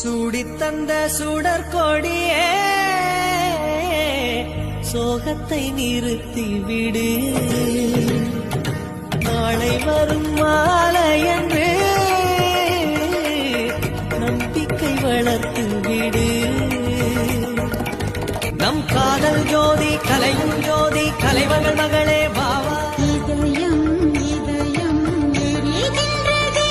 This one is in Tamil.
சூடித்தந்த சுடர் கொடியே சோகத்தை நிறுத்தி விடு நாளை வரும் மாலையன்று நம்பிக்கை வளர்த்து விடு நம் காதல் ஜோதி கலையும் ஜோதி கலைவன் மகளே பாவா இதயம் இதயம் எரிகின்றது.